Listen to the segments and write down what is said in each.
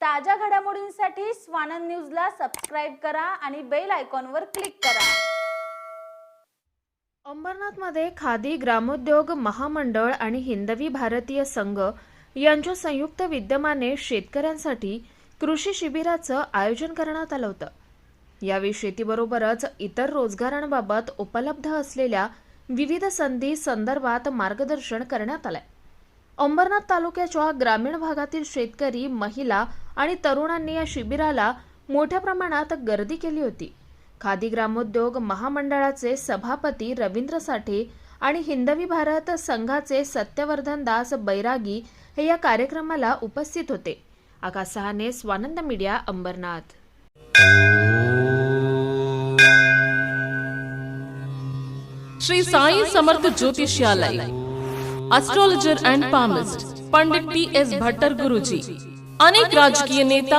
ताज्या घडामोडींसाठी स्वानंद न्यूजला सबस्क्राईब करा आणि बेल आयकॉनवर क्लिक करा. अंबरनाथमध्ये खादी ग्रामोद्योग महामंडळ आणि हिंदवी भारतीय संघ यांच्या संयुक्त विद्यमाने शेतकऱ्यांसाठी कृषी शिबिराचं आयोजन करण्यात आलं होतं. यावेळी शेतीबरोबरच इतर रोजगारांबाबत उपलब्ध असलेल्या विविध संधी संदर्भात मार्गदर्शन करण्यात आलंय. अंबरनाथ तालुक्याच्या ग्रामीण भागातील शेतकरी महिला आणि तरुणांनी या शिबिराला मोठ्या प्रमाणात गर्दी केली होती. खादी ग्रामोद्योग महामंडळाचे सभापती रवींद्र साठे आणि हिंदवी भारत संघाचे सत्यवर्धन दास बैरागी हे या कार्यक्रमाला उपस्थित होते. Akash Sahane Swanand media Ambernath. Shri Sai Samarth Jyotishalay. Astrologer palmist Pandit T S Bhattar Guruji अनेक राजकीय नेता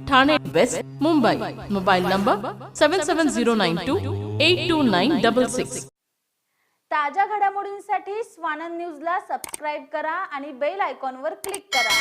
Thane west Mumbai. Mobile number seven seven zero nine two eight two nine double six ताज्या घडामोडींसाठी स्वानंद न्यूजला subscribe करा आणि bell आयकॉनवर click करा.